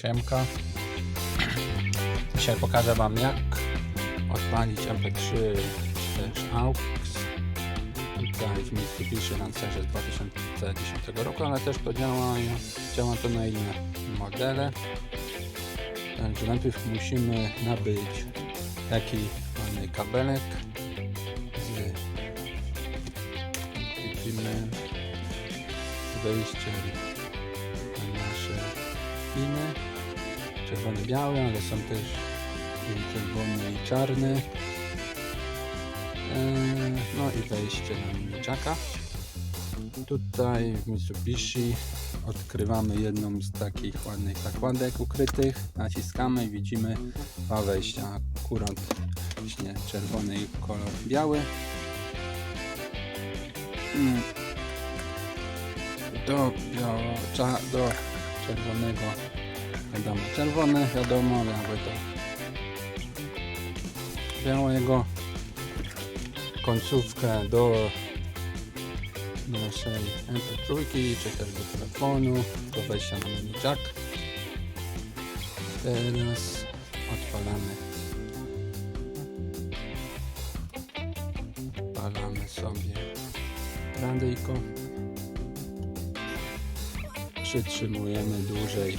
Siemka. Dzisiaj pokażę Wam jak odpalić MP3 czy też AUX tutaj w Mitsubishi Lancerze z 2010 roku, ale też to działa, działa to na inne modele. Także najpierw musimy nabyć taki fajny kabelek z widzimy wejście na nasze piny czerwony biały, ale są też i czerwony i czarny Eee, no i wejście na jacka tutaj w Mitsubishi odkrywamy jedną z takich ładnych nakładek ukrytych. Naciskamy i widzimy dwa wejścia akurat właśnie czerwony i kolor biały. Mm. do biało, do czerwonego wiadomo czerwone wiadomo jakby to. Białego końcówkę do naszej MP3 czy też do telefonu do wejścia na mini jack teraz odpalamy. Odpalamy sobie radyjko przytrzymujemy dłużej